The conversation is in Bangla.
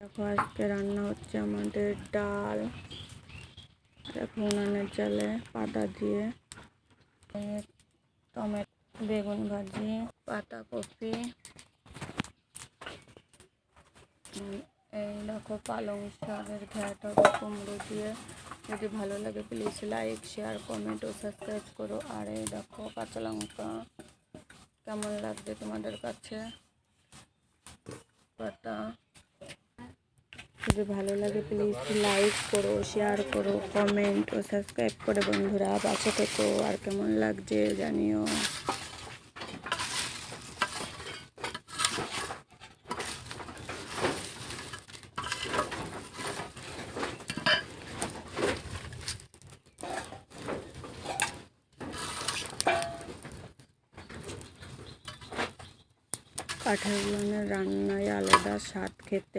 দেখো আজকে রান্না হচ্ছে আমাদের ডাল। দেখো উনানের জালে পাতা দিয়ে টমেটো বেগুন ভাজি পাতাকপি উম, এই দেখো পালং শাকের ঘ্যাট হবে কুমড়ো দিয়ে। যদি ভালো লাগে প্লিজ লাইক শেয়ার কমেন্ট ও সাবস্ক্রাইব করো। আর এই দেখো কাঁচা লঙ্কা কেমন লাগছে তোমাদের কাছে? পাতা। যদি ভালো লাগে প্লিজ লাইক করো শেয়ার করো কমেন্ট ও সাবস্ক্রাইব করে বন্ধুরা। পাশে থেকো, আর কেমন লাগছে জানিও। কাঠের রান্নায় আলাদা স্বাদ খেতে